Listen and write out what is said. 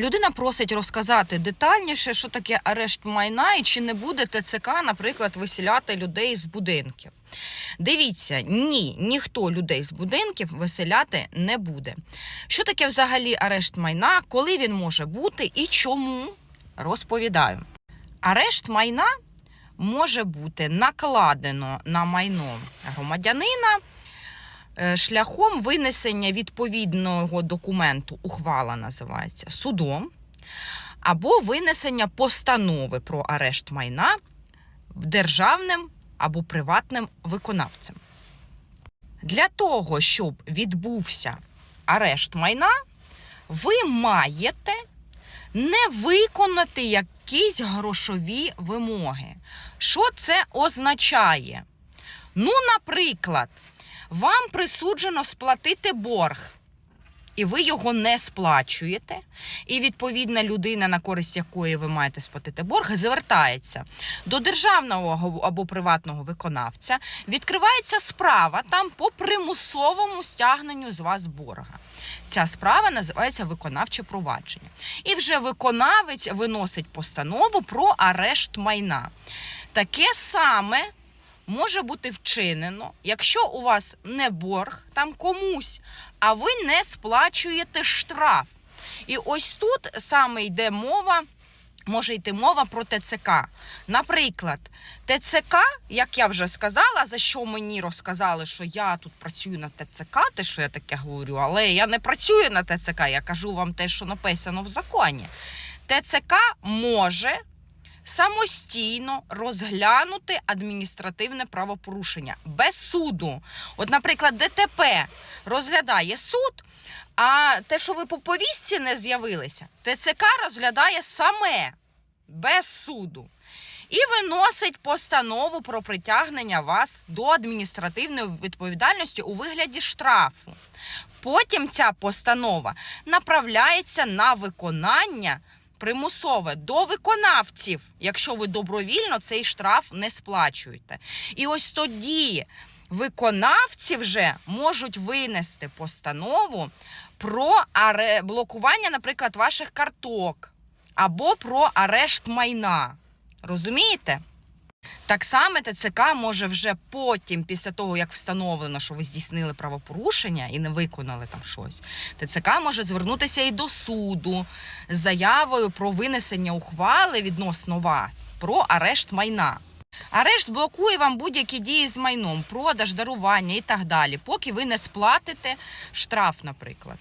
Людина просить розказати детальніше, що таке арешт майна і чи не буде ТЦК, наприклад, виселяти людей з будинків. Дивіться, ні, ніхто людей з будинків виселяти не буде. Що таке взагалі арешт майна, коли він може бути і чому? Розповідаю. Арешт майна може бути накладено на майно громадянина шляхом винесення відповідного документу, ухвала називається судом, або винесення постанови про арешт майна державним або приватним виконавцем. Для того, щоб відбувся арешт майна, ви маєте не виконати якісь грошові вимоги. Що це означає? Ну, наприклад, вам присуджено сплатити борг, і ви його не сплачуєте. І відповідна людина, на користь якої ви маєте сплатити борг, звертається до державного або приватного виконавця, відкривається справа там по примусовому стягненню з вас борга. Ця справа називається виконавче провадження. І вже виконавець виносить постанову про арешт майна. Таке саме може бути вчинено, якщо у вас не борг там комусь, а ви не сплачуєте штраф. І ось тут саме йде мова. Може йти мова про ТЦК. Наприклад, ТЦК, як я вже сказала, за що мені розказали, що я тут працюю на ТЦК, те, що я таке говорю, але я не працюю на ТЦК, я кажу вам те, що написано в законі. ТЦК може самостійно розглянути адміністративне правопорушення без суду. От, наприклад, ДТП розглядає суд, а те, що ви по повістці не з'явилися, ТЦК розглядає саме без суду. І виносить постанову про притягнення вас до адміністративної відповідальності у вигляді штрафу. Потім ця постанова направляється на виконання примусове до виконавців, якщо ви добровільно цей штраф не сплачуєте. І ось тоді виконавці вже можуть винести постанову про блокування, наприклад, ваших карток або про арешт майна. Розумієте? Так само ТЦК може вже потім, після того, як встановлено, що ви здійснили правопорушення і не виконали там щось, ТЦК може звернутися і до суду з заявою про винесення ухвали відносно вас про арешт майна. Арешт блокує вам будь-які дії з майном, продаж, дарування і так далі, поки ви не сплатите штраф, наприклад.